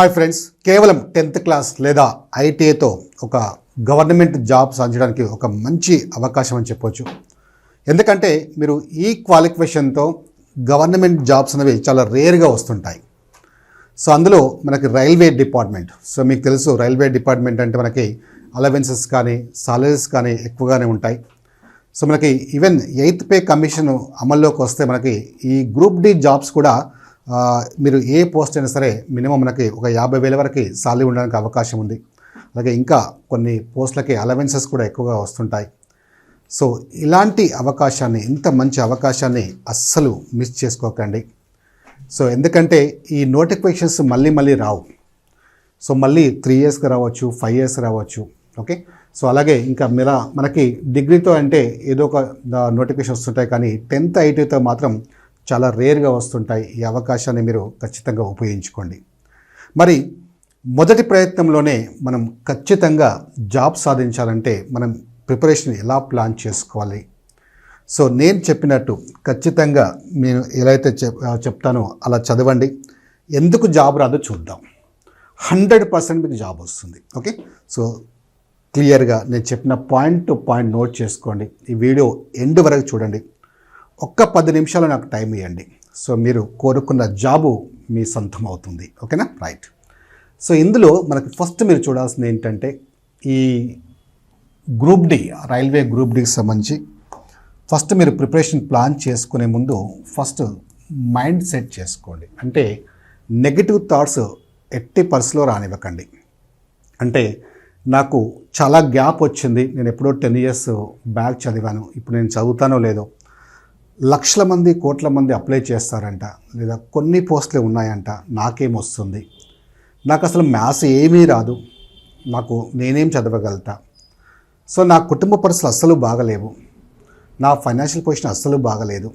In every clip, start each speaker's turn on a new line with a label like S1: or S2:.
S1: Hi friends కేవలం tenth class లేదా ఐటీఐతో ఒక గవర్నమెంట్ జాబ్ సాధించడానికి ఒక మంచి అవకాశం అని చెప్పొచ్చు. ఎందుకంటే మీరు ఈ క్వాలిఫికేషన్తో గవర్నమెంట్ జాబ్స్ అనేవి చాలా రేర్గా వస్తుంటాయి. సో అందులో మనకి రైల్వే డిపార్ట్మెంట్. సో మీకు తెలుసు రైల్వే డిపార్ట్మెంట్ అంటే మనకి అలవెన్సెస్ కానీ సాలరీస్ కానీ ఎక్కువగానే ఉంటాయి. సో మనకి ఈవెన్ ఎయిత్ పే కమిషన్ అమల్లోకి వస్తే మనకి ఈ గ్రూప్ డి జాబ్స్ కూడా మీరు ఏ పోస్ట్ అయినా సరే మినిమం మనకి ఒక యాభై వేల వరకు సాలరీ ఉండడానికి అవకాశం ఉంది. అలాగే ఇంకా కొన్ని పోస్టులకి అలవెన్సెస్ కూడా ఎక్కువగా వస్తుంటాయి. సో ఇలాంటి అవకాశాన్ని ఇంత మంచి అవకాశాన్ని అస్సలు మిస్ చేసుకోకండి. సో ఎందుకంటే ఈ నోటిఫికేషన్స్ మళ్ళీ మళ్ళీ రావు. సో మళ్ళీ త్రీ ఇయర్స్కి రావచ్చు ఫైవ్ ఇయర్స్ రావచ్చు. ఓకే? సో అలాగే ఇంకా మీరా మనకి డిగ్రీతో అంటే ఏదో ఒక నోటిఫికేషన్ వస్తుంటాయి కానీ టెన్త్ ఐటీతో మాత్రం చాలా రేర్గా వస్తుంటాయి ఈ అవకాశాన్ని మీరు ఖచ్చితంగా ఉపయోగించుకోండి. మరి మొదటి ప్రయత్నంలోనే మనం ఖచ్చితంగా జాబ్ సాధించాలంటే మనం ప్రిపరేషన్ ఎలా ప్లాన్ చేసుకోవాలి? సో నేను చెప్పినట్టు ఖచ్చితంగా నేను ఎలా అయితే చెప్ చెప్తానో అలా చదవండి. ఎందుకు జాబ్ రాదో చూద్దాం. హండ్రెడ్ పర్సెంట్ మీకు జాబ్ వస్తుంది. ఓకే? సో క్లియర్గా నేను చెప్పిన పాయింట్ టు పాయింట్ నోట్ చేసుకోండి. ఈ వీడియో ఎండ్ వరకు చూడండి. ఒక్క పది నిమిషాలు నాకు టైం ఇవ్వండి సో మీరు కోరుకున్న జాబు మీ సొంతం అవుతుంది. ఓకేనా? రైట్. సో ఇందులో మనకు ఫస్ట్ మీరు చూడాల్సింది ఏంటంటే ఈ గ్రూప్ డి రైల్వే గ్రూప్ డికి సంబంధించి ఫస్ట్ మీరు ప్రిపరేషన్ ప్లాన్ చేసుకునే ముందు ఫస్ట్ మైండ్ సెట్ చేసుకోండి. అంటే నెగిటివ్ థాట్స్ ఎట్టి పర్సులో రానివ్వకండి. అంటే నాకు చాలా గ్యాప్ వచ్చింది. నేను ఎప్పుడో టెన్ ఇయర్స్ బ్యాక్ చదివాను. ఇప్పుడు నేను చదువుతానో లేదో లక్షల మంది కోట్ల మంది అప్లై చేస్తారంట. లేదా కొన్ని పోస్టులే ఉన్నాయంట. నాకేం వస్తుంది? నాకు అసలు మ్యాథ్స్ ఏమీ రాదు. నాకు నేనేం చదవగలుగుతా? సో నా కుటుంబ పరిస్థితులు అస్సలు బాగలేవు. నా ఫైనాన్షియల్ పొజిషన్ అస్సలు బాగలేదు.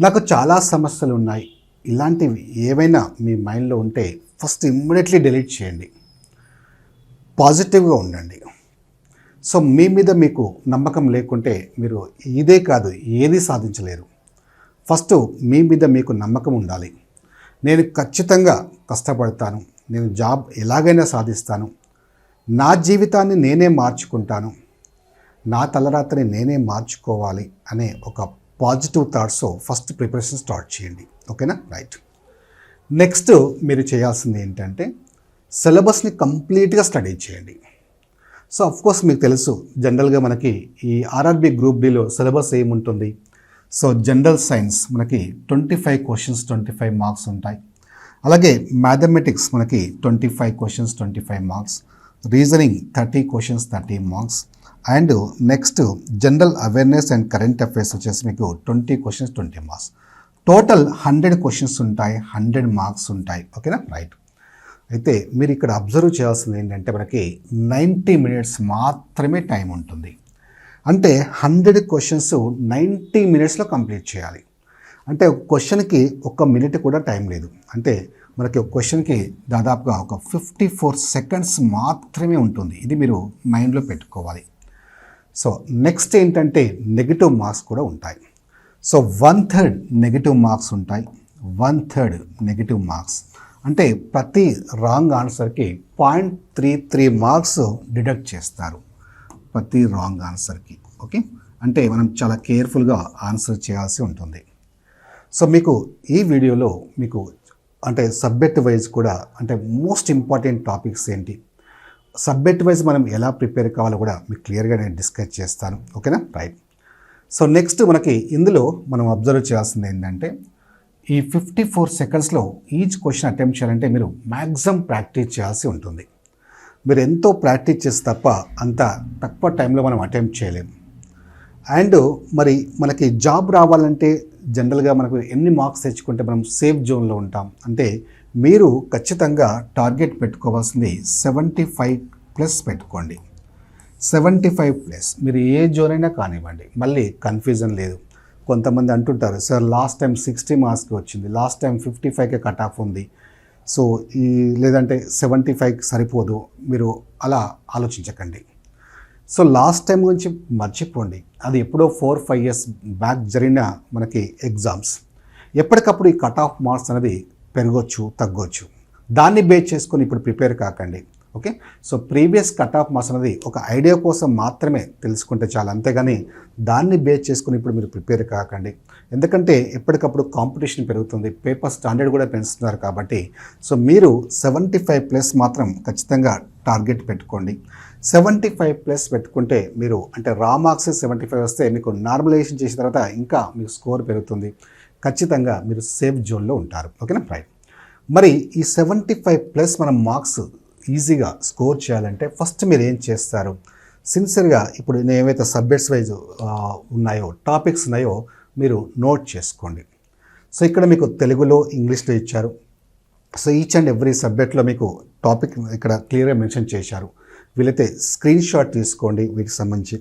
S1: నాకు చాలా సమస్యలు ఉన్నాయి. ఇలాంటివి ఏవైనా మీ మైండ్లో ఉంటే ఫస్ట్ ఇమ్మీడియట్లీ డిలీట్ చేయండి. పాజిటివ్గా ఉండండి. సో మీ మీద మీకు నమ్మకం లేకుంటే మీరు ఇదే కాదు ఏది సాధించలేరు. ఫస్ట్ మీ మీద మీకు నమ్మకం ఉండాలి. నేను ఖచ్చితంగా కష్టపడతాను. నేను జాబ్ ఎలాగైనా సాధిస్తాను. నా జీవితాన్ని నేనే మార్చుకుంటాను. నా తలరాత్రిని నేనే మార్చుకోవాలి అనే ఒక positive thoughts first preparation start చేయండి. ఓకేనా? రైట్. నెక్స్ట్ మీరు చేయాల్సింది ఏంటంటే సిలబస్ని కంప్లీట్గా స్టడీ చేయండి. సో కోర్స్ మీకు తెలుసు జనరల్గా మనకి ఈ ఆర్ఆర్బి గ్రూప్ డిలో సిలబస్ ఏముంటుంది సో జనరల్ సైన్స్ మనకి twenty five questions twenty five marks ఉంటాయి. అలాగే మ్యాథమెటిక్స్ మనకి twenty five questions twenty five marks reasoning thirty questions thirty marks and next general awareness and current affairs వచ్చేసి మీకు twenty questions twenty marks total hundred questions ఉంటాయి hundred marks ఉంటాయి. ఓకేనా right అయితే మీరు ఇక్కడ అబ్జర్వ్ చేయాల్సింది ఏంటంటే మనకి నైంటీ మినిట్స్ మాత్రమే టైం ఉంటుంది. అంటే హండ్రెడ్ క్వశ్చన్స్ నైంటీ మినిట్స్లో కంప్లీట్ చేయాలి. అంటే ఒక క్వశ్చన్కి ఒక మినిట్ కూడా టైం లేదు. అంటే మనకి ఒక క్వశ్చన్కి దాదాపుగా ఒక ఫిఫ్టీ ఫోర్ సెకండ్స్ మాత్రమే ఉంటుంది. ఇది మీరు మైండ్లో పెట్టుకోవాలి. సో నెక్స్ట్ ఏంటంటే నెగిటివ్ మార్క్స్ కూడా ఉంటాయి. So one third negative marks ఉంటాయి. One third negative marks. అంటే ప్రతి wrong ఆన్సర్కి point three three marks deduct చేస్తారు. ప్రతి రాంగ్ ఆన్సర్కి ఓకే? అంటే మనం చాలా కేర్ఫుల్గా ఆన్సర్ చేయాల్సి ఉంటుంది. సో మీకు ఈ వీడియోలో మీకు అంటే సబ్జెక్ట్ వైజ్ కూడా అంటే మోస్ట్ ఇంపార్టెంట్ టాపిక్స్ ఏంటి? సబ్జెక్ట్ వైజ్ మనం ఎలా ప్రిపేర్ కావాలో కూడా మీకు క్లియర్గా నేను డిస్కస్ చేస్తాను. ఓకేనా? రైట్. సో నెక్స్ట్ మనకి ఇందులో మనం అబ్జర్వ్ చేయాల్సింది ఏంటంటే ఈ ఫిఫ్టీ ఫోర్ సెకండ్స్లో ఈచ్ క్వశ్చన్ అటెంప్ట్ చేయాలంటే మీరు మ్యాక్సిమం ప్రాక్టీస్ చేయాల్సి ఉంటుంది. మీరు ఎంతో ప్రాక్టీస్ చేస్తే తప్ప అంత తక్కువ టైంలో మనం అటెంప్ట్ చేయలేము అండ్ మరి మనకి జాబ్ రావాలంటే జనరల్గా మనకు ఎన్ని మార్క్స్ తెచ్చుకుంటే మనం సేఫ్ జోన్లో ఉంటాం. అంటే మీరు ఖచ్చితంగా టార్గెట్ పెట్టుకోవాల్సింది సెవెంటీ ఫైవ్ ప్లస్ పెట్టుకోండి. సెవెంటీ ఫైవ్ ప్లస్ మీరు ఏ జోన్ అయినా కానివ్వండి. మళ్ళీ కన్ఫ్యూజన్ లేదు. కొంతమంది అంటుంటారు సార్ లాస్ట్ టైం సిక్స్టీ మార్క్స్కి వచ్చింది లాస్ట్ టైం ఫిఫ్టీ ఫైవ్కే కట్ ఆఫ్ ఉంది. సో ఈ లేదంటే సెవెంటీ ఫైవ్కి సరిపోదు మీరు అలా ఆలోచించకండి. సో లాస్ట్ టైం గురించి మర్చిపోండి. అది ఎప్పుడో ఫోర్ ఫైవ్ ఇయర్స్ బ్యాక్ జరిగిన మనకి ఎగ్జామ్స్. ఎప్పటికప్పుడు ఈ కట్ ఆఫ్ మార్క్స్ అనేది పెరగొచ్చు తగ్గొచ్చు. దాన్ని బేస్ చేసుకొని ఇప్పుడు ప్రిపేర్ కాకండి. Okay? So previous cut off marks అనేది ఒక ఐడియా కోసం మాత్రమే తెలుసుకుంటే చాలు. అంతేగాని దాన్ని బేస్ చేసుకుని ఇప్పుడు మీరు ప్రిపేర్ కాకండి. ఎందుకంటే ఎప్పటికప్పుడు కాంపిటీషన్ పెరుగుతుంది. పేపర్ స్టాండర్డ్ కూడా పెంచుతున్నారు కాబట్టి. సో మీరు సెవెంటీ ఫైవ్ ప్లస్ మాత్రం ఖచ్చితంగా టార్గెట్ పెట్టుకోండి. సెవెంటీ ఫైవ్ ప్లస్ పెట్టుకుంటే మీరు అంటే రా మార్క్స్ సెవెంటీ ఫైవ్ వస్తే మీకు నార్మలైజేషన్ చేసిన తర్వాత ఇంకా మీకు స్కోర్ పెరుగుతుంది. ఖచ్చితంగా మీరు సేఫ్ జోన్లో ఉంటారు. ఓకేనా? రైట్. మరి ఈ సెవెంటీ ఫైవ్ ప్లస్ మనం మార్క్స్ ఈజీగా స్కోర్ చేయాలంటే ఫస్ట్ మీరు ఏం చేస్తారు? సిన్సియర్గా ఇప్పుడు నేను ఏవైతే సబ్జెక్ట్స్ వైజ్ ఉన్నాయో టాపిక్స్ ఉన్నాయో మీరు నోట్ చేసుకోండి. సో ఇక్కడ మీకు తెలుగులో ఇంగ్లీష్లో ఇచ్చారు. సో ఈచ్ అండ్ ఎవ్రీ సబ్జెక్ట్లో మీకు టాపిక్ ఇక్కడ క్లియర్గా మెన్షన్ చేశారు. వీలైతే స్క్రీన్ షాట్ తీసుకోండి వీటికి సంబంధించి.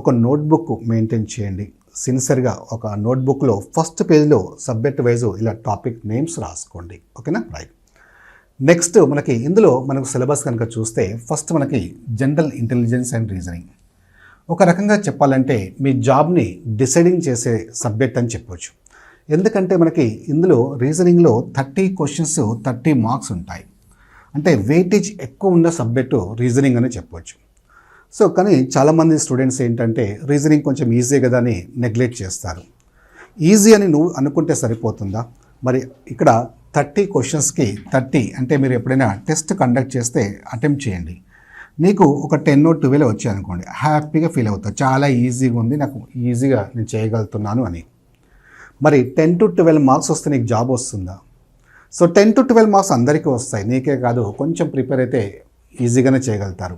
S1: ఒక నోట్బుక్ మెయింటైన్ చేయండి. సిన్సియర్గా ఒక నోట్బుక్లో ఫస్ట్ పేజ్లో సబ్జెక్ట్ వైజ్ ఇలా టాపిక్ నేమ్స్ రాసుకోండి. ఓకేనా? రైట్. నెక్స్ట్ మనకి ఇందులో మనకు సిలబస్ కనుక చూస్తే ఫస్ట్ మనకి జనరల్ ఇంటెలిజెన్స్ అండ్ రీజనింగ్ ఒక రకంగా చెప్పాలంటే మీ జాబ్ని డిసైడింగ్ చేసే సబ్జెక్ట్ అని చెప్పవచ్చు ఎందుకంటే మనకి ఇందులో రీజనింగ్లో థర్టీ క్వశ్చన్స్ థర్టీ మార్క్స్ ఉంటాయి. అంటే వెయిటేజ్ ఎక్కువ ఉన్న సబ్జెక్టు రీజనింగ్ అని చెప్పవచ్చు సో కానీ చాలామంది స్టూడెంట్స్ ఏంటంటే రీజనింగ్ కొంచెం ఈజీ కదా అని నెగ్లెక్ట్ చేస్తారు. ఈజీ అని నువ్వు అనుకుంటే సరిపోతుందా? మరి ఇక్కడ థర్టీ క్వశ్చన్స్కి థర్టీ అంటే మీరు ఎప్పుడైనా టెస్ట్ కండక్ట్ చేస్తే అటెంప్ట్ చేయండి. నీకు ఒక టెన్ ట్వెల్వ్ వచ్చాయి అనుకోండి హ్యాపీగా ఫీల్ అవుతావు. చాలా ఈజీగా ఉంది. నాకు ఈజీగా నేను చేయగలుగుతున్నాను అని. మరి టెన్ టు ట్వెల్వ్ మార్క్స్ వస్తే నీకు జాబ్ వస్తుందా? So ten to twelve marks అందరికీ వస్తాయి. నీకే కాదు కొంచెం ప్రిపేర్ అయితే ఈజీగానే చేయగలుగుతారు.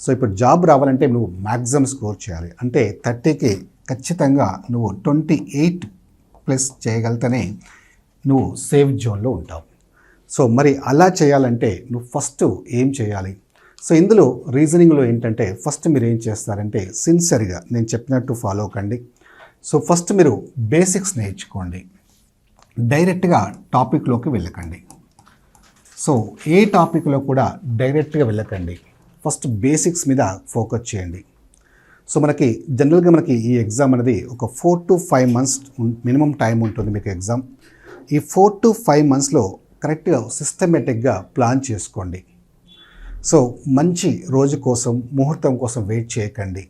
S1: సో ఇప్పుడు జాబ్ రావాలంటే నువ్వు మ్యాక్సిమం స్కోర్ చేయాలి. అంటే థర్టీకి ఖచ్చితంగా నువ్వు ట్వంటీ ఎయిట్ ప్లస్ చేయగలితేనే నువ్వు సేఫ్ జోన్లో ఉంటావు. సో మరి అలా చేయాలంటే నువ్వు ఫస్ట్ ఏం చేయాలి? సో ఇందులో రీజనింగ్లో ఏంటంటే ఫస్ట్ మీరు ఏం చేస్తారంటే సిన్సియర్గా నేను చెప్పినట్టు ఫాలో కండి. సో ఫస్ట్ మీరు బేసిక్స్ నేర్చుకోండి. డైరెక్ట్గా టాపిక్లోకి వెళ్ళకండి. సో ఏ టాపిక్లో కూడా డైరెక్ట్గా వెళ్ళకండి. ఫస్ట్ బేసిక్స్ మీద ఫోకస్ చేయండి. సో మనకి జనరల్గా మనకి ఈ ఎగ్జామ్ అనేది ఒక four to five months minimum time ఉంటుంది మీకు ఎగ్జామ్ ఈ ఫోర్ టు ఫైవ్ మంత్స్లో కరెక్ట్గా సిస్టమేటిక్గా ప్లాన్ చేసుకోండి. సో మంచి రోజు కోసం ముహూర్తం కోసం వెయిట్ చేయకండి.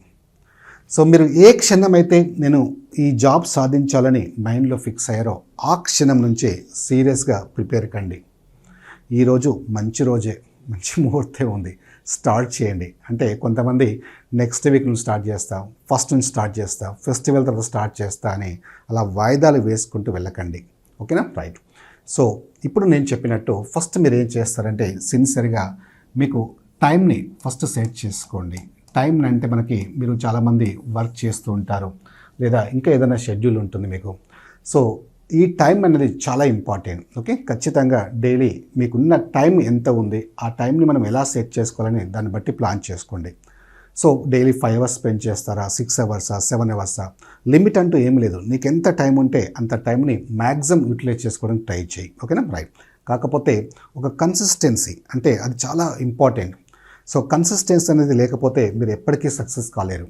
S1: సో మీరు ఏ క్షణం అయితే నేను ఈ జాబ్ సాధించాలని మైండ్లో ఫిక్స్ అయ్యారో ఆ క్షణం నుంచే సీరియస్గా ప్రిపేర్ కండి. ఈరోజు మంచి రోజే మంచి ముహూర్తం ఉంది. స్టార్ట్ చేయండి. అంటే కొంతమంది నెక్స్ట్ వీక్ నుంచి స్టార్ట్ చేస్తా ఫస్ట్ నుంచి స్టార్ట్ చేస్తా ఫెస్టివల్ తర్వాత స్టార్ట్ చేస్తా అని అలా వాయిదాలు వేసుకుంటూ వెళ్ళకండి. ఓకేనా? రైట్. సో ఇప్పుడు నేను చెప్పినట్టు ఫస్ట్ మీరు ఏం చేస్తారంటే సిన్సియర్గా మీకు టైంని ఫస్ట్ సెట్ చేసుకోండి. టైం అంటే మనకి మీరు చాలామంది వర్క్ చేస్తూ ఉంటారు లేదా ఇంకా ఏదైనా షెడ్యూల్ ఉంటుంది మీకు. సో ఈ టైం అనేది చాలా ఇంపార్టెంట్. ఓకే? ఖచ్చితంగా డైలీ మీకున్న టైం ఎంత ఉంది ఆ టైంని మనం ఎలా సెట్ చేసుకోవాలని దాన్ని బట్టి ప్లాన్ చేసుకోండి. So daily five hours spend చేస్తారా సిక్స్ అవర్సా సెవెన్ అవర్సా లిమిట్ అంటూ ఏం లేదు. నీకు ఎంత టైం ఉంటే అంత టైంని మ్యాక్సిమం యూటిలైజ్ చేసుకోవడానికి ట్రై చేయి. ఓకేనా? రైట్. కాకపోతే ఒక కన్సిస్టెన్సీ అంటే అది చాలా ఇంపార్టెంట్. సో కన్సిస్టెన్సీ అనేది లేకపోతే మీరు ఎప్పటికీ సక్సెస్ కాలేరు.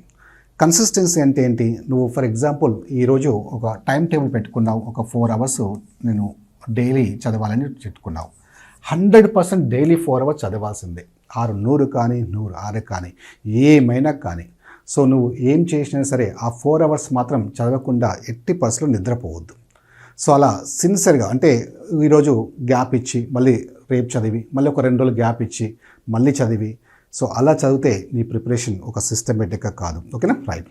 S1: కన్సిస్టెన్సీ అంటే ఏంటి? నువ్వు ఫర్ ఎగ్జాంపుల్ ఈరోజు ఒక టైం టేబుల్ పెట్టుకున్నావు ఒక ఫోర్ అవర్స్ నేను డైలీ చదవాలని పెట్టుకున్నావు. Hundred percent daily four hours చదవాల్సిందే. ఆరు నూరు కానీ నూరు ఆరు కానీ ఏమైనా కానీ. సో నువ్వు ఏం చేసినా సరే ఆ ఫోర్ అవర్స్ మాత్రం చదవకుండా ఎట్టి పరిస్థితులు నిద్రపోవద్దు. సో అలా సిన్సియర్గా అంటే ఈరోజు గ్యాప్ ఇచ్చి మళ్ళీ రేపు చదివి మళ్ళీ ఒక రెండు రోజులు గ్యాప్ ఇచ్చి మళ్ళీ చదివి. సో అలా చదివితే నీ ప్రిపరేషన్ ఒక సిస్టమేటిక్గా కాదు. ఓకేనా? రైట్.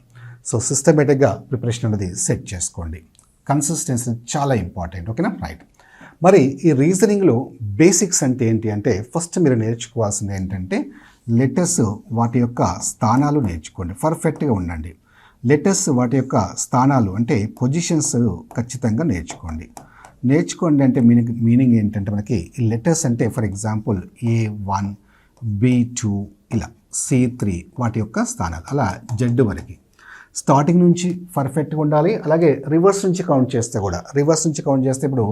S1: సో సిస్టమేటిక్గా ప్రిపరేషన్ అనేది సెట్ చేసుకోండి. కన్సిస్టెన్సీ చాలా ఇంపార్టెంట్. ఓకేనా? రైట్. మరి ఈ రీజనింగ్లో బేసిక్స్ అంటే ఏంటి అంటే ఫస్ట్ మీరు నేర్చుకోవాల్సింది ఏంటంటే లెటర్స్ వాటి యొక్క స్థానాలు నేర్చుకోండి. పర్ఫెక్ట్గా ఉండండి. లెటర్స్ వాటి యొక్క స్థానాలు అంటే పొజిషన్స్ ఖచ్చితంగా నేర్చుకోండి. నేర్చుకోండి అంటే మీనింగ్ మీనింగ్ ఏంటంటే మనకి ఈ లెటర్స్ అంటే for example A one B two ఇలా సి త్రీ వాటి యొక్క స్థానాలు. అలా జెడ్ వరకు. స్టార్టింగ్ నుంచి పర్ఫెక్ట్గా ఉండాలి. అలాగే రివర్స్ నుంచి కౌంట్ చేస్తే కూడా రివర్స్ నుంచి కౌంట్ చేస్తే ఇప్పుడు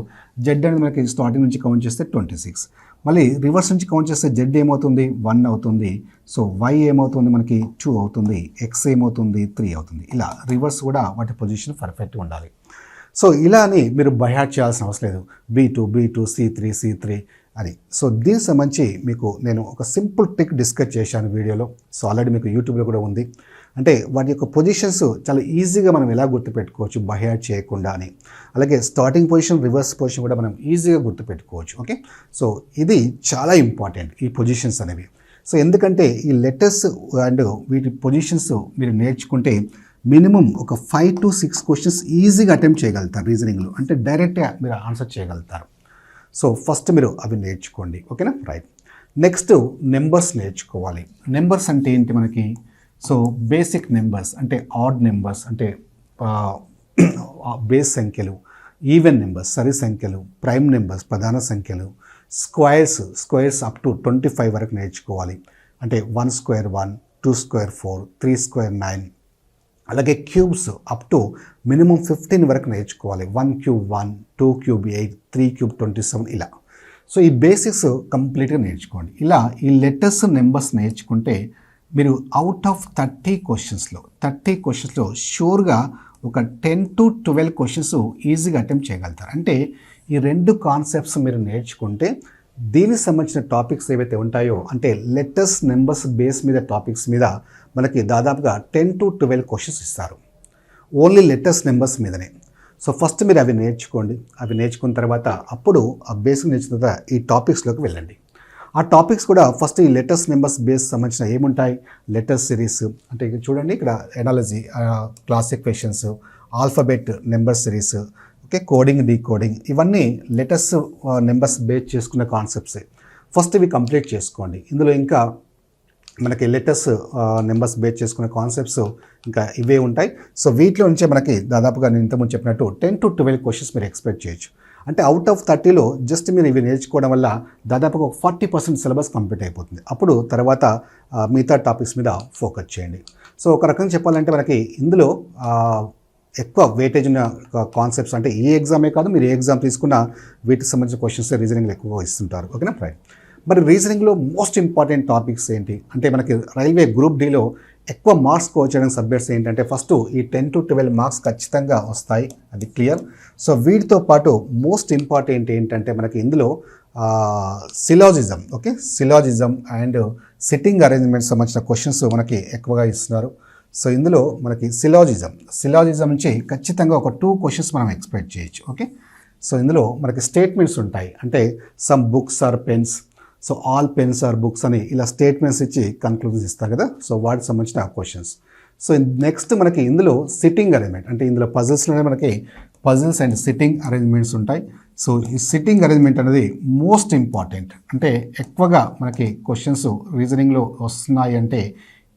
S1: జెడ్ అనేది మనకి స్టార్టింగ్ నుంచి కౌంట్ చేస్తే ట్వంటీ సిక్స్. మళ్ళీ రివర్స్ నుంచి కౌంట్ చేస్తే జెడ్ ఏమవుతుంది? వన్ అవుతుంది. సో వై ఏమవుతుంది? మనకి టూ అవుతుంది. ఎక్స్ ఏమవుతుంది? త్రీ అవుతుంది. ఇలా రివర్స్ కూడా వాటి పొజిషన్ పర్ఫెక్ట్గా ఉండాలి. సో ఇలా అని మీరు బైహార్ట్ చేయాల్సిన అవసరం లేదు. B two B two C three C three అది సో దీనికి సంబంధించి మీకు నేను ఒక సింపుల్ ట్రిక్ డిస్కస్ చేశాను వీడియోలో. సో ఆల్రెడీ మీకు యూట్యూబ్లో కూడా ఉంది. అంటే వాటి యొక్క పొజిషన్స్ చాలా ఈజీగా మనం ఎలా గుర్తుపెట్టుకోవచ్చు? బహ్యాడ్ చేయకుండా అని అలాగే స్టార్టింగ్ పొజిషన్ రివర్స్ పొజిషన్ కూడా మనం ఈజీగా గుర్తుపెట్టుకోవచ్చు. ఓకే సో ఇది చాలా ఇంపార్టెంట్ ఈ పొజిషన్స్ అనేవి. సో ఎందుకంటే ఈ లెటర్స్ అండ్ వీటి పొజిషన్స్ మీరు నేర్చుకుంటే మినిమం ఒక ఫైవ్ టు సిక్స్ క్వశ్చన్స్ ఈజీగా అటెంప్ట్ చేయగలుగుతారు రీజనింగ్లో అంటే డైరెక్ట్గా మీరు ఆన్సర్ చేయగలుగుతారు. సో ఫస్ట్ మీరు అవి నేర్చుకోండి. ఓకేనా రైట్ నెక్స్ట్ నెంబర్స్ నేర్చుకోవాలి. నెంబర్స్ అంటే ఏంటి మనకి? సో బేసిక్ నెంబర్స్ అంటే ఆడ్ నెంబర్స్ అంటే బేస్ సంఖ్యలు ఈవెన్ నెంబర్స్ సరి సంఖ్యలు ప్రైమ్ నెంబర్స్ ప్రధాన సంఖ్యలు squares squares up to twenty five వరకు నేర్చుకోవాలి. అంటే one square one two square four three square nine అలాగే cubes up to minimum fifteen వరకు నేర్చుకోవాలి. One cube one two cube eight three cube twenty seven ఇలా. So ఈ basics కంప్లీట్గా నేర్చుకోండి. ఇలా ఈ లెటర్స్ నెంబర్స్ నేర్చుకుంటే మీరు అవుట్ ఆఫ్ థర్టీ క్వశ్చన్స్లో థర్టీ క్వశ్చన్స్లో షూర్గా ఒక టెన్ టు ట్వెల్వ్ క్వశ్చన్స్ ఈజీగా అటెంప్ట్ చేయగలుగుతారు. అంటే ఈ రెండు కాన్సెప్ట్స్ మీరు నేర్చుకుంటే దీనికి సంబంధించిన టాపిక్స్ ఏవైతే ఉంటాయో అంటే లెటర్స్ నెంబర్స్ బేస్ మీద టాపిక్స్ మీద మనకి దాదాపుగా టెన్ టు ట్వెల్వ్ క్వశ్చన్స్ ఇస్తారు. ఓన్లీ లెటర్స్ నెంబర్స్ మీదనే. సో ఫస్ట్ మీరు అవి నేర్చుకోండి. అవి నేర్చుకున్న తర్వాత అప్పుడు ఆ బేసిక్ నేర్చుకున్న తర్వాత ఈ టాపిక్స్లోకి వెళ్ళండి. ఆ టాపిక్స్ కూడా ఫస్ట్ ఈ లెటర్స్ నెంబర్స్ బేస్ సంబంధించిన ఏముంటాయి? Letters series. అంటే చూడండి ఇక్కడ analogy classic questions alphabet number series okay coding decoding ఇవన్నీ లెటర్స్ నెంబర్స్ బేస్ చేసుకున్న కాన్సెప్ట్సే ఫస్ట్ ఇవి కంప్లీట్ చేసుకోండి. ఇందులో ఇంకా మనకి లెటర్స్ నెంబర్స్ బేస్ చేసుకునే కాన్సెప్ట్స్ ఇంకా ఇవే ఉంటాయి. సో వీటిలో నుంచే మనకి దాదాపుగా నేను ఇంతకుముందు చెప్పినట్టు టెన్ టు ట్వెల్వ్ క్వశ్చన్స్ మీరు ఎక్స్పెక్ట్ చేయొచ్చు. అంటే అవుట్ ఆఫ్ థర్టీలో జస్ట్ మీరు ఇవి నేర్చుకోవడం వల్ల దాదాపుగా ఒక ఫార్టీ పర్సెంట్ సిలబస్ కంప్లీట్ అయిపోతుంది. అప్పుడు తర్వాత మిగతా టాపిక్స్ మీద ఫోకస్ చేయండి. సో ఒక రకంగా చెప్పాలంటే మనకి ఇందులో ఎక్కువ వెయిటేజ్ ఉన్న కాన్సెప్ట్స్ అంటే ఏ ఎగ్జామే కాదు మీరు ఏ ఎగ్జామ్ తీసుకున్నా వీటికి సంబంధించిన క్వశ్చన్స్ రీజనింగ్లో ఎక్కువగా ఇస్తుంటారు. ఓకేనా రైట్ మరి రీజనింగ్లో మోస్ట్ ఇంపార్టెంట్ టాపిక్స్ ఏంటి? అంటే మనకి రైల్వే గ్రూప్ డీలో ఎక్కువ మార్క్స్ స్కోర్ చేయడానికి సబ్జెక్ట్స్ ఏంటంటే ఫస్ట్ ఈ టెన్ టు ట్వెల్వ్ మార్క్స్ ఖచ్చితంగా వస్తాయి. అది క్లియర్ సో వీటితో పాటు మోస్ట్ ఇంపార్టెంట్ ఏంటంటే మనకి ఇందులో syllogism okay syllogism and sitting arrangement సంబంధించిన క్వశ్చన్స్ మనకి ఎక్కువగా ఇస్తున్నారు. సో ఇందులో మనకి సిలాజిజం సిలాజిజం నుంచి ఖచ్చితంగా ఒక టూ క్వశ్చన్స్ మనం ఎక్స్పెక్ట్ చేయొచ్చు ఓకే సో ఇందులో మనకి స్టేట్మెంట్స్ ఉంటాయి. అంటే some books are pens so all pens are books అని ఇలా స్టేట్మెంట్స్ ఇచ్చి కన్క్లూజన్స్ ఇస్తారు కదా. సో వాటికి సంబంధించిన క్వశ్చన్స్ సో నెక్స్ట్ మనకి ఇందులో సిట్టింగ్ అరేంజ్మెంట్ అంటే ఇందులో పజిల్స్లోనే మనకి పజిల్స్ అండ్ సిట్టింగ్ అరేంజ్మెంట్స్ ఉంటాయి. సో ఈ సిట్టింగ్ అరేంజ్మెంట్ అనేది మోస్ట్ ఇంపార్టెంట్ అంటే ఎక్కువగా మనకి క్వశ్చన్స్ రీజనింగ్లో వస్తున్నాయి అంటే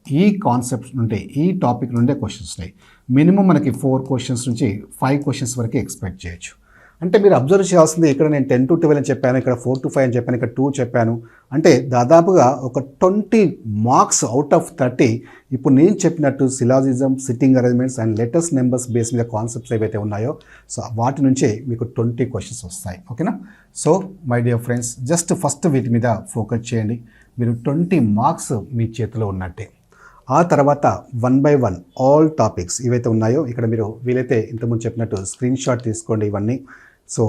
S1: ఈ కాన్సెప్ట్ నుండి ఈ టాపిక్ నుండే క్వశ్చన్స్ ఉన్నాయి. మినిమం మనకి ఫోర్ క్వశ్చన్స్ నుంచి ఫైవ్ క్వశ్చన్స్ వరకు ఎక్స్పెక్ట్ చేయొచ్చు. అంటే మీరు అబ్జర్వ్ చేయాల్సింది ఇక్కడ నేను టెన్ టు ట్వెల్వ్ అని చెప్పాను ఇక్కడ ఫోర్ టు ఫైవ్ అని చెప్పాను ఇక్కడ టూ చెప్పాను. అంటే దాదాపుగా ఒక twenty marks out of thirty ఇప్పుడు నేను చెప్పినట్టు syllogism sitting arrangements and letters numbers base మీద కాన్సెప్ట్స్ ఏవైతే ఉన్నాయో సో వాటి నుంచే మీకు ట్వంటీ క్వశ్చన్స్ వస్తాయి. ఓకేనా so my dear friends just first వీటి మీద ఫోకస్ చేయండి. మీరు ట్వంటీ మార్క్స్ మీ చేతిలో ఉన్నట్టే. ఆ తర్వాత one by one all topics ఏవైతే ఉన్నాయో ఇక్కడ మీరు వీలైతే ఇంతకుముందు చెప్పినట్టు స్క్రీన్ షాట్ తీసుకోండి ఇవన్నీ. సో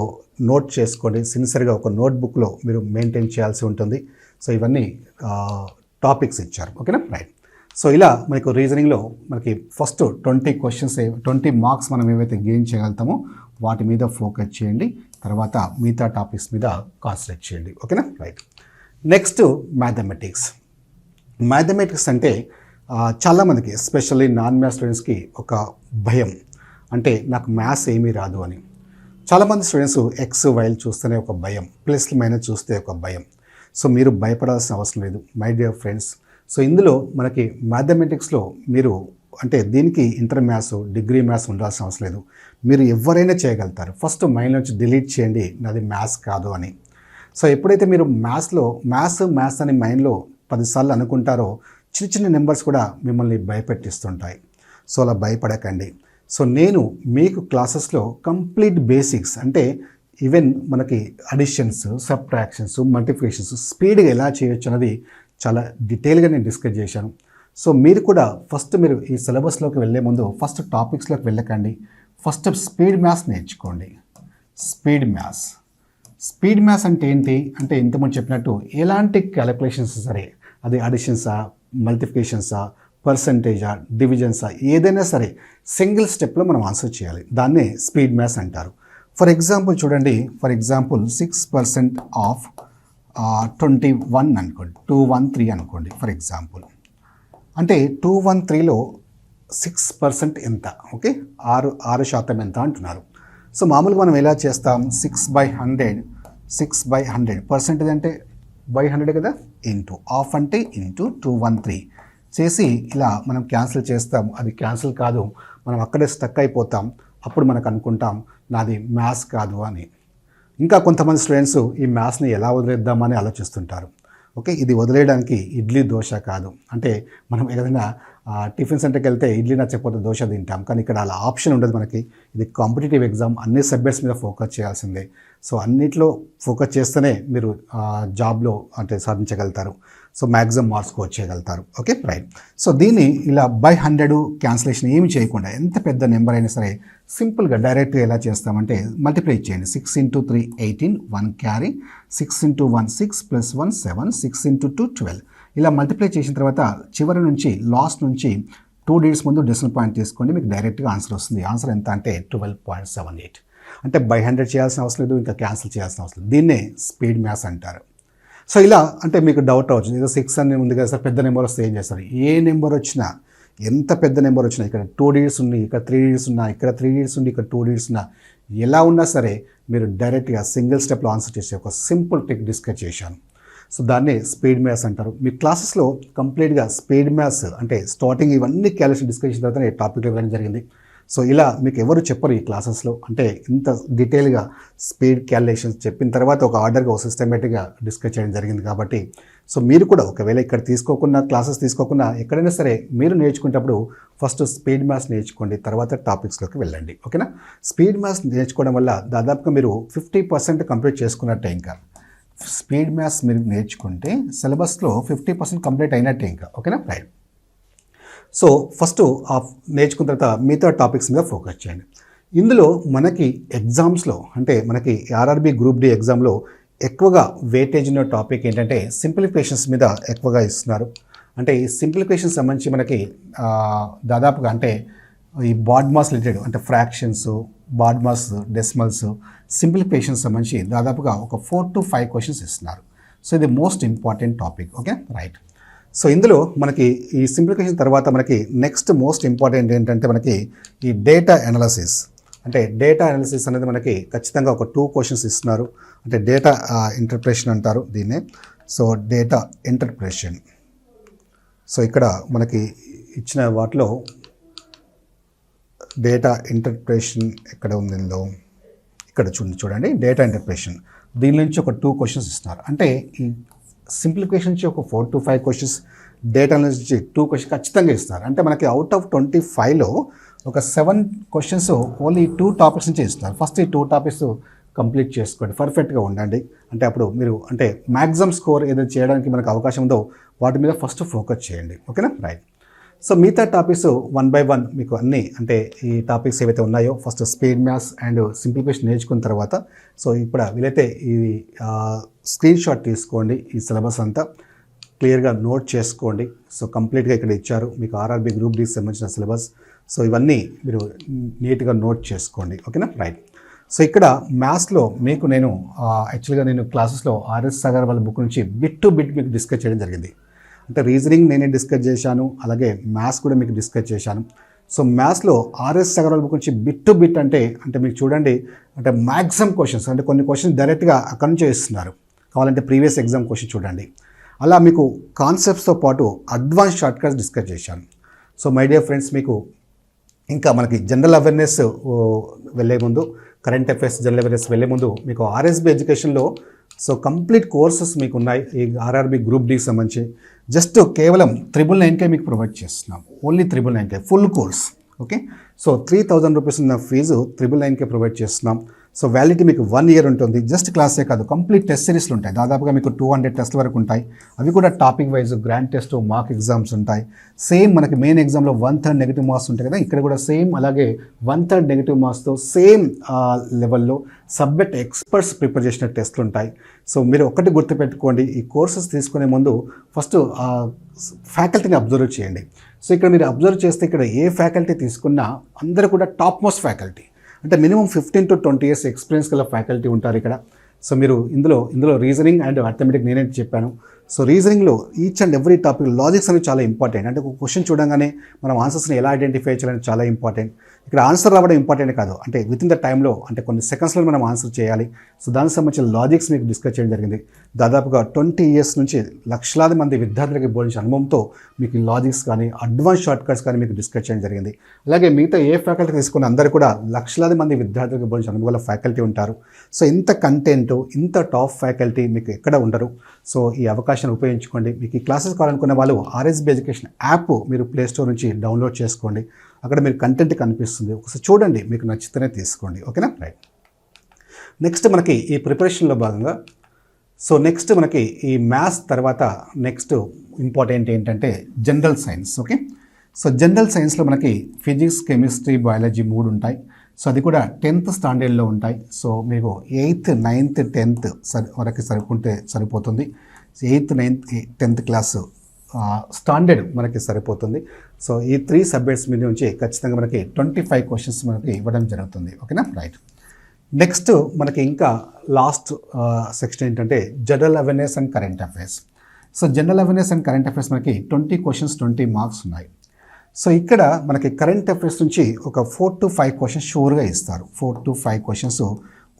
S1: నోట్ చేసుకోండి. సిన్సియర్గా ఒక నోట్బుక్లో మీరు మెయింటైన్ చేయాల్సి ఉంటుంది. సో ఇవన్నీ టాపిక్స్ ఇచ్చారు. ఓకేనా రైట్ సో ఇలా మనకు రీజనింగ్లో మనకి first twenty questions twenty marks మనం ఏవైతే గెయిన్ చేయగలుగుతామో వాటి మీద ఫోకస్ చేయండి. తర్వాత మిగతా టాపిక్స్ మీద కాన్సన్ట్రేట్ చేయండి. ఓకేనా రైట్ నెక్స్ట్ మ్యాథమెటిక్స్ మ్యాథమెటిక్స్ అంటే చాలామందికి ఎస్పెషల్లీ నాన్ మ్యాథ్స్ స్టూడెంట్స్కి ఒక భయం. అంటే నాకు మ్యాథ్స్ ఏమీ రాదు అని. చాలామంది స్టూడెంట్స్ ఎక్స్ వైల్ చూస్తేనే ఒక భయం. ప్లస్ మైనస్ చూస్తే ఒక భయం. సో మీరు భయపడాల్సిన అవసరం లేదు. మై డియర్ ఫ్రెండ్స్ సో ఇందులో మనకి మ్యాథమెటిక్స్లో మీరు అంటే దీనికి ఇంటర్ మ్యాథ్స్ డిగ్రీ మ్యాథ్స్ ఉండాల్సిన అవసరం లేదు. మీరు ఎవరైనా చేయగలుగుతారు. ఫస్ట్ మైండ్ నుంచి డిలీట్ చేయండి. నాది మ్యాథ్స్ కాదు అని. సో ఎప్పుడైతే మీరు మ్యాథ్స్లో మ్యాథ్స్ మ్యాథ్స్ అని మైండ్లో పదిసార్లు అనుకుంటారో చిన్న చిన్న నెంబర్స్ కూడా మిమ్మల్ని భయపెట్టిస్తుంటాయి. సో అలా భయపడకండి. సో నేను మీకు క్లాసెస్లో కంప్లీట్ బేసిక్స్ అంటే ఈవెన్ మనకి అడిషన్స్ సబ్ట్రాక్షన్స్ మల్టిప్లికేషన్స్ స్పీడ్గా ఎలా చేయొచ్చు అన్నది చాలా డీటెయిల్గా నేను డిస్కస్ చేశాను. సో మీరు కూడా ఫస్ట్ మీరు ఈ సిలబస్లోకి వెళ్ళే ముందు ఫస్ట్ టాపిక్స్లోకి వెళ్ళకండి. ఫస్ట్ స్పీడ్ మ్యాథ్స్ నేర్చుకోండి. Speed maths. స్పీడ్ మ్యాథ్స్ అంటే ఏంటి? అంటే ఇంతకుముందు చెప్పినట్టు ఎలాంటి క్యాలిక్యులేషన్స్ సరే అది అడిషన్సా మల్టిఫికేషన్సా పర్సంటేజా డివిజన్సా ఏదైనా సరే సింగిల్ స్టెప్లో మనం ఆన్సర్ చేయాలి. దాన్నే స్పీడ్ మ్యాథ్స్ అంటారు. ఫర్ ఎగ్జాంపుల్ చూడండి for example six percent of twenty one అనుకోండి టూ వన్ త్రీ అనుకోండి ఫర్ ఎగ్జాంపుల్ అంటే టూ వన్ త్రీలో సిక్స్ పర్సెంట్ ఎంత? ఓకే ఆరు ఆరు శాతం ఎంత అంటున్నారు. సో మామూలుగా మనం ఎలా చేస్తాం? Six by hundred six by hundred percentage అంటే బై హండ్రెడ్ కదా? ఇంటూ ఆఫ్ అంటే ఇంటూ టూ వన్ త్రీ. చేసి ఇలా మనం క్యాన్సిల్ చేస్తాం. అది క్యాన్సిల్ కాదు. మనం అక్కడే స్టక్ అయిపోతాం. అప్పుడు మనకు అనుకుంటాం నాది మ్యాథ్స్ కాదు అని. ఇంకా కొంతమంది స్టూడెంట్స్ ఈ మ్యాథ్స్ని ఎలా వదిలేద్దామని ఆలోచిస్తుంటారు. ఓకే? ఇది వదిలేయడానికి ఇడ్లీ దోశ కాదు. అంటే మనం ఏదైనా టిఫిన్ సెంటర్కి వెళ్తే ఇడ్లీ నచ్చకపోతే దోశ తింటాం. కానీ ఇక్కడ అలా ఆప్షన్ ఉండదు మనకి. ఇది కాంపిటేటివ్ ఎగ్జామ్ అన్ని సబ్జెక్ట్స్ మీద ఫోకస్ చేయాల్సిందే. సో అన్నిట్లో ఫోకస్ చేస్తేనే మీరు జాబ్లో అంటే సాధించగలుగుతారు. సో మ్యాక్సిమం మార్స్కో చేయగలుగుతారు ఓకే? రైట్. సో దీన్ని ఇలా బై హండ్రెడ్ క్యాన్సిలేషన్ ఏమి చేయకుండా ఎంత పెద్ద నెంబర్ అయినా సరే సింపుల్గా డైరెక్ట్గా ఎలా చేస్తామంటే మల్టిప్లై చేయండి. Six into three eighteen one carry. Six into one six plus one seven. Six into two twelve. ఇలా మల్టిప్లై చేసిన తర్వాత చివరి నుంచి లాస్ట్ నుంచి టూ డిజిట్స్ ముందు డెసిమల్ పాయింట్ తీసుకోండి మీకు డైరెక్ట్గా ఆన్సర్ వస్తుంది. ఆన్సర్ ఎంత అంటే ట్వెల్వ్ పాయింట్ సెవెన్ ఎయిట్ అంటే బై హండ్రెడ్ చేయాల్సిన అవసరం లేదు ఇంకా క్యాన్సిల్ చేయాల్సిన అవసరం లేదు. దీన్నే స్పీడ్ మ్యాథ్స్ అంటారు. సో ఇలా అంటే మీకు డౌట్ అవచ్చు ఏదో సిక్స్ అని ఉంది కదా సార్ పెద్ద నెంబర్ వస్తే ఏం చేస్తారు? ఏ నెంబర్ వచ్చినా ఎంత పెద్ద నెంబర్ వచ్చినా ఇక్కడ టూ డిజిట్స్ ఉన్నాయి ఇక్కడ త్రీ డిజిట్స్ ఉన్నా ఇక్కడ త్రీ డిజిట్స్ ఉంది ఇక్కడ టూ డిజిట్స్ ఉన్నా ఎలా ఉన్నా సరే మీరు డైరెక్ట్గా సింగిల్ స్టెప్లో ఆన్సర్ చేసే ఒక సింపుల్ టెక్ డిస్కస్ చేశాను. సో దాన్ని స్పీడ్ మ్యాథ్స్ అంటారు. మీ క్లాసెస్లో కంప్లీట్గా స్పీడ్ మ్యాథ్స్ అంటే స్టార్టింగ్ ఇవన్నీ క్యాలిక్యులేషన్ డిస్కస్ చేసిన తర్వాత టాపిక్ వెళ్ళడం జరిగింది. సో ఇలా మీకు ఎవరు చెప్పరు ఈ క్లాసెస్లో? అంటే ఇంత డీటెయిల్గా స్పీడ్ క్యాలిక్యులేషన్స్ చెప్పిన తర్వాత ఒక ఆర్డర్గా ఒక సిస్టమేటిక్గా డిస్కస్ చేయడం జరిగింది కాబట్టి. సో మీరు కూడా ఒకవేళ ఇక్కడ తీసుకోకుండా క్లాసెస్ తీసుకోకుండా ఎక్కడైనా సరే మీరు నేర్చుకునేటప్పుడు ఫస్ట్ స్పీడ్ మ్యాథ్స్ నేర్చుకోండి తర్వాత టాపిక్స్లోకి వెళ్ళండి. ఓకేనా? స్పీడ్ మ్యాథ్స్ నేర్చుకోవడం వల్ల దాదాపుగా మీరు ఫిఫ్టీ పర్సెంట్ కంప్లీట్ చేసుకున్నట్టే ఇంకా. స్పీడ్ మ్యాథ్స్ మీరు నేర్చుకుంటే సిలబస్లో ఫిఫ్టీ పర్సెంట్ కంప్లీట్ అయినట్టే ఇంకా ఓకేనా? రైట్ సో ఫస్ట్ ఆ నేర్చుకున్న తర్వాత మిగతా టాపిక్స్ మీద ఫోకస్ చేయండి. ఇందులో మనకి ఎగ్జామ్స్లో అంటే మనకి ఆర్ఆర్బి గ్రూప్ డి ఎగ్జామ్లో ఎక్కువగా వెయిటేజ్ ఉన్న టాపిక్ ఏంటంటే సింప్లిఫికేషన్స్ మీద ఎక్కువగా ఇస్తున్నారు. అంటే ఈ సింప్లిఫికేషన్ సంబంధించి మనకి దాదాపుగా అంటే ఈ బాడ్మాస్ రిలేటెడ్ అంటే ఫ్రాక్షన్స్ బాడ్మాస్ డెసిమల్స్ సింప్లిఫికేషన్ సంబంధించి దాదాపుగా ఒక ఫోర్ టు ఫైవ్ క్వశ్చన్స్ ఇస్తున్నారు. సో ఇది most important topic okay? Right. So ఇందులో మనకి ఈ సింప్లిఫికేషన్ తర్వాత మనకి నెక్స్ట్ మోస్ట్ ఇంపార్టెంట్ ఏంటంటే మనకి ఈ డేటా అనాలసిస్. అంటే డేటా అనాలిసిస్ అనేది మనకి ఖచ్చితంగా ఒక టూ క్వశ్చన్స్ ఇస్తున్నారు. అంటే డేటా ఇంటర్ప్రేషన్ అంటారు దీన్నే. సో డేటా ఇంటర్ప్రేషన్ సో ఇక్కడ మనకి ఇచ్చిన వాటిలో డేటా ఇంటర్ప్రేషన్ ఎక్కడ ఉంది ఇందులో? ఇక్కడ చూడండి చూడండి. డేటా ఇంటర్ప్రేషన్ దీని నుంచి ఒక టూ క్వశ్చన్స్ ఇస్తున్నారు. అంటే ఈ సింప్లిఫికేషన్ నుంచి ఒక four to five questions data నుంచి టూ క్వశ్చన్ ఖచ్చితంగా ఇస్తున్నారు. అంటే మనకి అవుట్ ఆఫ్ ట్వంటీ ఫైవ్లో ఒక seven questions only two topics నుంచి ఇస్తున్నారు. ఫస్ట్ ఈ టూ టాపిక్స్ కంప్లీట్ చేసుకోండి. పర్ఫెక్ట్గా ఉండండి. అంటే అప్పుడు మీరు అంటే మ్యాక్సిమం స్కోర్ ఏదైతే చేయడానికి మనకు అవకాశం ఉందో వాటి మీద ఫస్ట్ ఫోకస్ చేయండి. ఓకేనా రైట్ సో మిగతా టాపిక్స్ వన్ బై వన్ మీకు అన్నీ అంటే ఈ టాపిక్స్ ఏవైతే ఉన్నాయో first speed maths and simplification నేర్చుకున్న తర్వాత సో ఇప్పుడు వీలైతే ఈ స్క్రీన్ షాట్ తీసుకోండి ఈ సిలబస్ అంతా క్లియర్గా నోట్ చేసుకోండి. సో కంప్లీట్గా ఇక్కడ ఇచ్చారు మీకు ఆర్ఆర్బి గ్రూప్ డికి సంబంధించిన సిలబస్ సో ఇవన్నీ మీరు నీట్గా నోట్ చేసుకోండి ఓకేనా? రైట్ సో ఇక్కడ మ్యాథ్స్లో మీకు నేను యాక్చువల్గా నేను క్లాసెస్లో ఆర్ఎస్ సాగర్ వాళ్ళ బుక్ నుంచి బిట్ టు బిట్ మీకు డిస్కస్ చేయడం జరిగింది. అంటే రీజనింగ్ నేనే డిస్కస్ చేశాను అలాగే మ్యాథ్స్ కూడా మీకు డిస్కస్ చేశాను. సో మ్యాథ్స్లో ఆర్ఎస్ అగర్వాల్ బుక్ నుంచి బిట్ టు బిట్ అంటే అంటే మీకు చూడండి అంటే మ్యాక్సిమం క్వశ్చన్స్ అంటే కొన్ని క్వశ్చన్స్ డైరెక్ట్గా అక్కడి నుంచే ఇస్తున్నారు. కావాలంటే ప్రీవియస్ ఎగ్జామ్ క్వశ్చన్ చూడండి. అలా మీకు కాన్సెప్ట్స్తో పాటు అడ్వాన్స్ షార్ట్ కట్స్ డిస్కస్ చేశాను. సో మై డియర్ ఫ్రెండ్స్ మీకు ఇంకా మనకి జనరల్ అవేర్నెస్ వెళ్ళే ముందు కరెంట్ అఫైర్స్ జనరల్ అవేర్నెస్ వెళ్ళే ముందు మీకు ఆర్ఎస్బి ఎడ్యుకేషన్లో సో కంప్లీట్ కోర్సెస్ మీకు ఉన్నాయి ఈ ఆర్ఆర్బి గ్రూప్ డికి సంబంధించి. జస్ట్ కేవలం త్రిబుల్ నైన్కే మీకు ప్రొవైడ్ చేస్తున్నాం. Only triple నైన్కే full course okay so three thousand rupees ఉన్న ఫీజు త్రిబుల్ నైన్కే ప్రొవైడ్ చేస్తున్నాం. సో వ్యాలిడిటీ మీకు వన్ ఇయర్ ఉంటుంది. జస్ట్ క్లాసే కాదు కంప్లీట్ టెస్ట్ సిరీస్లు ఉంటాయి. దాదాపుగా మీకు టూ హండ్రెడ్ టెస్ట్ వరకు ఉంటాయి. అవి కూడా topic wise grand test mock exams ఉంటాయి. సేమ్ మనకి మెయిన్ ఎగ్జామ్లో వన్ థర్డ్ నెగిటివ్ మార్క్స్ ఉంటాయి కదా. ఇక్కడ కూడా సేమ్ అలాగే వన్ థర్డ్ నెగిటివ్ మార్క్స్తో సేమ్ లెవెల్లో సబ్జెక్ట్ ఎక్స్పర్ట్స్ ప్రిపేర్ చేసిన టెస్ట్లు ఉంటాయి. సో మీరు ఒకటి గుర్తుపెట్టుకోండి. ఈ కోర్సెస్ తీసుకునే ముందు ఫస్ట్ ఫ్యాకల్టీని అబ్జర్వ్ చేయండి. సో ఇక్కడ మీరు అబ్జర్వ్ చేస్తే ఇక్కడ ఏ ఫ్యాకల్టీ తీసుకున్నా అందరూ కూడా టాప్ మోస్ట్ ఫ్యాకల్టీ అంటే minimum fifteen to twenty years experience గల ఫ్యాకల్టీ ఉంటారు ఇక్కడ. సో మీరు ఇందులో ఇందులో రీజనింగ్ అండ్ అర్థమెటిక్ నేనే చెప్పాను. So రీజనింగ్లో each and every topic logics అనేవి చాలా ఇంపార్టెంట్ అంటే ఒక క్వశ్చన్ చూడగానే మనం ఆన్సర్స్ని ఎలా ఐడెంటిఫై చేయాలని చాలా ఇంపార్టెంట్ ఇక్కడ ఆన్సర్ రావడం ఇంపార్టెంట్ కాదు. అంటే విత్ ఇన్ ద టైంలో అంటే కొన్ని సెకండ్స్లో మనం ఆన్సర్ చేయాలి. సో దానికి సంబంధించిన లాజిక్స్ మీకు డిస్కస్ చేయడం జరిగింది. దాదాపుగా ట్వంటీ ఇయర్స్ నుంచి లక్షలాది మంది విద్యార్థులకి బోధించిన అనుభవంతో మీకు లాజిక్స్ కానీ అడ్వాన్స్ షార్ట్ కట్స్ కానీ మీకు డిస్కస్ చేయడం జరిగింది. అలాగే మిగతా ఏ ఫ్యాకల్టీ తీసుకున్న అందరూ కూడా లక్షలాది మంది విద్యార్థులకు బోధించిన అనుభవాల ఫ్యాకల్టీ ఉంటారు. సో ఇంత కంటెంట్ ఇంత టాప్ ఫ్యాకల్టీ మీకు ఎక్కడ ఉండరు. సో ఈ అవకాశాన్ని ఉపయోగించుకోండి. మీకు ఈ క్లాసెస్ కావాలనుకున్న వాళ్ళు ఆర్ఎస్బి ఎడ్యుకేషన్ యాప్ మీరు ప్లే స్టోర్ నుంచి డౌన్లోడ్ చేసుకోండి. అక్కడ మీరు కంటెంట్ కనిపిస్తుంది. ఒకసారి చూడండి మీకు నచ్చితేనే తీసుకోండి. ఓకేనా? రైట్ నెక్స్ట్ మనకి ఈ ప్రిపరేషన్లో భాగంగా సో నెక్స్ట్ మనకి ఈ మ్యాథ్స్ తర్వాత నెక్స్ట్ ఇంపార్టెంట్ ఏంటంటే general science okay so general సైన్స్లో మనకి ఫిజిక్స్ కెమిస్ట్రీ బయాలజీ మూడు ఉంటాయి. సో అది కూడా టెన్త్ స్టాండర్డ్లో ఉంటాయి. సో మీకు ఎయిత్ నైన్త్ టెన్త్ సరి వరకు సరిపోతే సరిపోతుంది. Eighth ninth tenth class standard మనకి సరిపోతుంది. సో ఈ త్రీ సబ్జెక్ట్స్ మీద నుంచి ఖచ్చితంగా మనకి ట్వంటీ ఫైవ్ క్వశ్చన్స్ మనకి ఇవ్వడం జరుగుతుంది. ఓకేనా రైట్ నెక్స్ట్ మనకి ఇంకా లాస్ట్ సెక్షన్ ఏంటంటే general awareness and current affairs so general awareness and current affairs మనకి ట్వంటీ క్వశ్చన్స్ ట్వంటీ మార్క్స్ ఉన్నాయి. సో ఇక్కడ మనకి కరెంట్ అఫైర్స్ నుంచి ఒక ఫోర్ టు ఫైవ్ క్వశ్చన్స్ షూర్గా ఇస్తారు. Four to five questions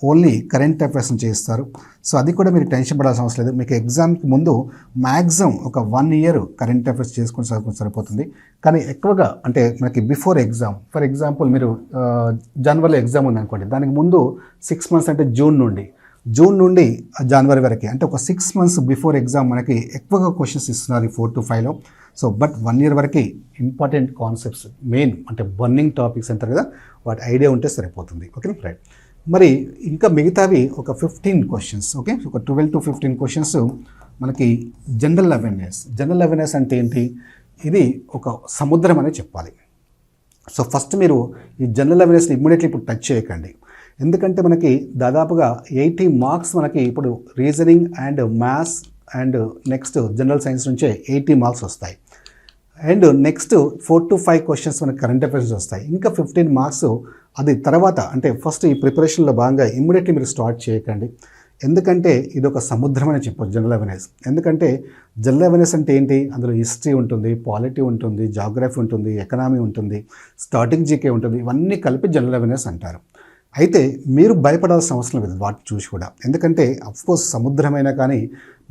S1: only current affairs చేస్తారు. సో అది కూడా మీరు టెన్షన్ పడాల్సిన అవసరం లేదు. మీకు ఎగ్జామ్కి ముందు మ్యాక్సిమం ఒక వన్ ఇయర్ కరెంట్ అఫైర్స్ చేసుకుని సరిపో- సరిపోతుంది. కానీ ఎక్కువగా అంటే మనకి బిఫోర్ ఎగ్జామ్ ఫర్ ఎగ్జాంపుల్ మీరు జనవరిలో ఎగ్జామ్ ఉందనుకోండి. దానికి ముందు సిక్స్ మంత్స్ అంటే జూన్ నుండి. జూన్ నుండి జనవరి వరకు. అంటే ఒక సిక్స్ మంత్స్ బిఫోర్ ఎగ్జామ్ మనకి ఎక్కువగా క్వశ్చన్స్ ఇస్తున్నారు ఈ ఫోర్ టు ఫైవ్లో. సో బట్ వన్ ఇయర్ వరకు ఇంపార్టెంట్ కాన్సెప్ట్స్ మెయిన్ అంటే బర్నింగ్ టాపిక్స్ అంటారు కదా వాటి ఐడియా ఉంటే సరిపోతుంది. Okay right. మరి ఇంకా మిగతావి ఒక ఫిఫ్టీన్ క్వశ్చన్స్ ఓకే ఒక ట్వెల్వ్ టు ఫిఫ్టీన్ క్వశ్చన్స్ మనకి జనరల్ అవేర్నెస్ జనరల్ అవేర్నెస్ అంటే ఏంటి? ఇది ఒక సముద్రం అనే చెప్పాలి. సో ఫస్ట్ మీరు ఈ జనరల్ అవేర్నెస్ని ఇమ్మీడియట్లీ ఇప్పుడు టచ్ చేయకండి. ఎందుకంటే మనకి దాదాపుగా ఎయిటీ మార్క్స్ మనకి ఇప్పుడు reasoning and maths and next general science నుంచే ఎయిటీ మార్క్స్ వస్తాయి. And next four to five questions మనకి కరెంట్ అఫైర్స్ వస్తాయి. ఇంకా ఫిఫ్టీన్ మార్క్స్ అది తర్వాత అంటే ఫస్ట్ ఈ ప్రిపరేషన్లో భాగంగా ఇమ్మీడియట్లీ మీరు స్టార్ట్ చేయకండి. ఎందుకంటే ఇది ఒక సముద్రం అని చెప్పొచ్చు జనరల్ అవేర్నెస్ ఎందుకంటే జనరల్ అవేర్నెస్ అంటే ఏంటి? అందులో హిస్టరీ ఉంటుంది పాలిటీ ఉంటుంది జాగ్రఫీ ఉంటుంది ఎకనామీ ఉంటుంది స్టార్టింగ్ జీకే ఉంటుంది. ఇవన్నీ కలిపి జనరల్ అవేర్నెస్ అంటారు. అయితే మీరు భయపడాల్సిన అవసరం లేదు వాటిని చూసి కూడా. ఎందుకంటే అఫ్కోర్స్ సముద్రమైనా కానీ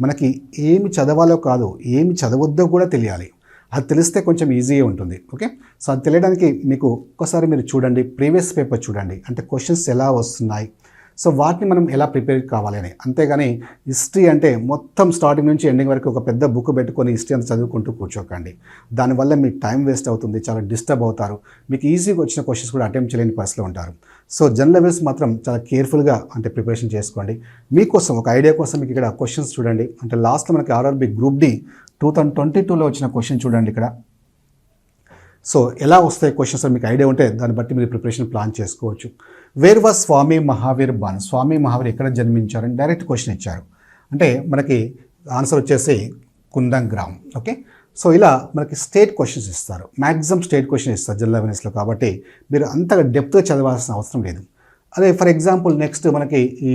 S1: మనకి ఏమి చదవాలో కాదు ఏమి చదవద్దో కూడా తెలియాలి. అది తెలిస్తే కొంచెం ఈజీ ఉంటుంది. ఓకే సో అది తెలియడానికి మీకు ఒక్కసారి మీరు చూడండి ప్రీవియస్ పేపర్ చూడండి. అంటే క్వశ్చన్స్ ఎలా వస్తున్నాయి? సో వాటిని మనం ఎలా ప్రిపేర్ కావాలి అని. అంతేగాని హిస్టరీ అంటే మొత్తం స్టార్టింగ్ నుంచి ఎండింగ్ వరకు ఒక పెద్ద బుక్ పెట్టుకొని హిస్టరీ అంతా చదువుకుంటూ కూర్చోకండి. దానివల్ల మీ టైం వేస్ట్ అవుతుంది చాలా డిస్టర్బ్ అవుతారు. మీకు ఈజీగా వచ్చిన క్వశ్చన్స్ కూడా అటెంప్ట్ చేయలేని పరిస్థితిలో ఉంటారు. సో జనరల్ లెవెల్స్ మాత్రం చాలా కేర్ఫుల్గా అంటే ప్రిపరేషన్ చేసుకోండి. మీకోసం ఒక ఐడియా కోసం మీకు ఇక్కడ క్వశ్చన్స్ చూడండి. అంటే లాస్ట్లో మనకి RRB group D two thousand twenty టూలో వచ్చిన క్వశ్చన్ చూడండి ఇక్కడ. సో ఎలా వస్తాయి క్వశ్చన్స్ మీకు ఐడియా ఉంటే దాన్ని బట్టి మీరు ప్రిపరేషన్ ప్లాన్ చేసుకోవచ్చు. Where was Swami Mahavir born? Swami Mahavir ఎక్కడ జన్మించారని డైరెక్ట్ క్వశ్చన్ ఇచ్చారు. అంటే మనకి ఆన్సర్ వచ్చేసి కుందం గ్రామ్. ఓకే? సో ఇలా మనకి స్టేట్ క్వశ్చన్స్ ఇస్తారు. మ్యాక్సిమం స్టేట్ క్వశ్చన్ ఇస్తారు జనరల్ అవేర్నెస్లో కాబట్టి మీరు అంతగా డెప్త్గా చదవాల్సిన అవసరం లేదు. అదే ఫర్ ఎగ్జాంపుల్ నెక్స్ట్ మనకి ఈ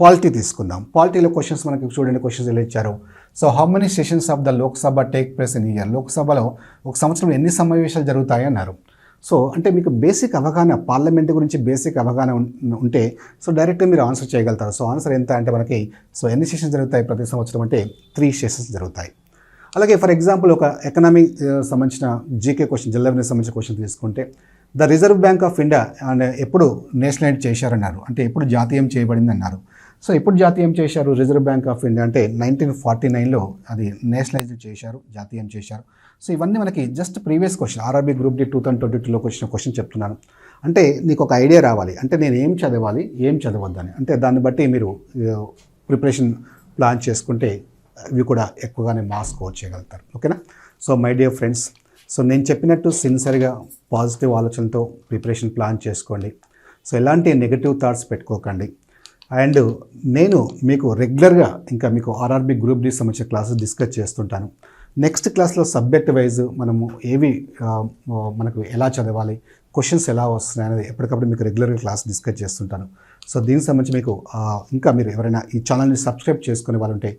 S1: పాలిటీ తీసుకుందాం. పాలిటీలో క్వశ్చన్స్ మనకి చూడండి క్వశ్చన్స్ ఎలా ఇచ్చారు? So how many sessions of the Lok Sabha take place in year లోక్సభలో ఒక సంవత్సరం ఎన్ని సమావేశాలు జరుగుతాయి అన్నారు. సో అంటే మీకు బేసిక్ అవగాహన పార్లమెంట్ గురించి బేసిక్ అవగాహన ఉంటే సో డైరెక్ట్గా మీరు ఆన్సర్ చేయగలుగుతారు. సో ఆన్సర్ ఎంత అంటే మనకి సో ఎన్ని సెషన్స్ జరుగుతాయి ప్రతి సంవత్సరం అంటే త్రీ సెషన్స్ జరుగుతాయి. అలాగే ఫర్ ఎగ్జాంపుల్ ఒక ఎకనామీ uh, సంబంధించిన జీకే క్వశ్చన్ జనరల్ సంబంధించిన క్వశ్చన్ తీసుకుంటే the reserve bank of India and ఎప్పుడు నేషనలైజ్ చేశారన్నారు. అంటే ఎప్పుడు జాతీయం చేయబడింది అన్నారు సో ఎప్పుడు జాతీయం చేశారు రిజర్వ్ బ్యాంక్ ఆఫ్ ఇండియా అంటే నైన్టీన్ ఫార్టీ నైన్లో అది నేషనలైజ్ చేశారు జాతీయం చేశారు. సో ఇవన్నీ మనకి just previous question RRB group D two thousand twenty టూలోకి వచ్చిన క్వశ్చన్ చెప్తున్నాను. అంటే నీకు ఒక ఐడియా రావాలి. అంటే నేను ఏం చదవాలి ఏం చదవద్దని అంటే దాన్ని బట్టి మీరు ప్రిపరేషన్ ప్లాన్ చేసుకుంటే ఇవి కూడా ఎక్కువగానే మార్క్స్ స్కోర్ చేయగలుగుతారు. ఓకేనా? So my dear friends so నేను చెప్పినట్టు సిన్సియర్గా పాజిటివ్ ఆలోచనతో ప్రిపరేషన్ ప్లాన్ చేసుకోండి. సో ఎలాంటి నెగటివ్ థాట్స్ పెట్టుకోకండి. అండ్ నేను మీకు రెగ్యులర్గా ఇంకా మీకు ఆర్ఆర్బి గ్రూప్ డి సంబంధించిన క్లాసెస్ డిస్కస్ చేస్తుంటాను. నెక్స్ట్ క్లాస్లో సబ్జెక్ట్ వైజ్ మనము ఏవి మనకు ఎలా చదవాలి క్వశ్చన్స్ ఎలా వస్తున్నాయి అనేది ఎప్పటికప్పుడు మీకు రెగ్యులర్గా క్లాస్ డిస్కస్ చేస్తుంటాను. సో దీనికి సంబంధించి మీకు ఇంకా మీరు ఎవరైనా ఈ ఛానల్ని సబ్స్క్రైబ్ చేసుకునే వాళ్ళు ఉంటే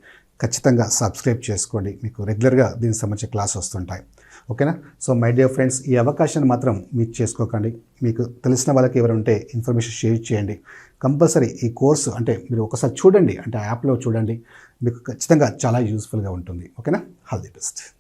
S1: ఖచ్చితంగా సబ్స్క్రైబ్ చేసుకోండి. మీకు రెగ్యులర్గా దీనికి సంబంధించిన క్లాస్ వస్తుంటాయి. ఓకేనా? సో మై డియర్ ఫ్రెండ్స్ ఈ అవకాశాన్ని మాత్రం మిస్ చేసుకోకండి. మీకు తెలిసిన వాళ్ళకి ఎవరు ఉంటే ఇన్ఫర్మేషన్ షేర్ చేయండి. కంపల్సరీ ఈ కోర్సు అంటే మీరు ఒకసారి చూడండి అంటే ఆ యాప్లో చూడండి మీకు ఖచ్చితంగా చాలా యూస్ఫుల్గా ఉంటుంది. ఓకేనా? All the best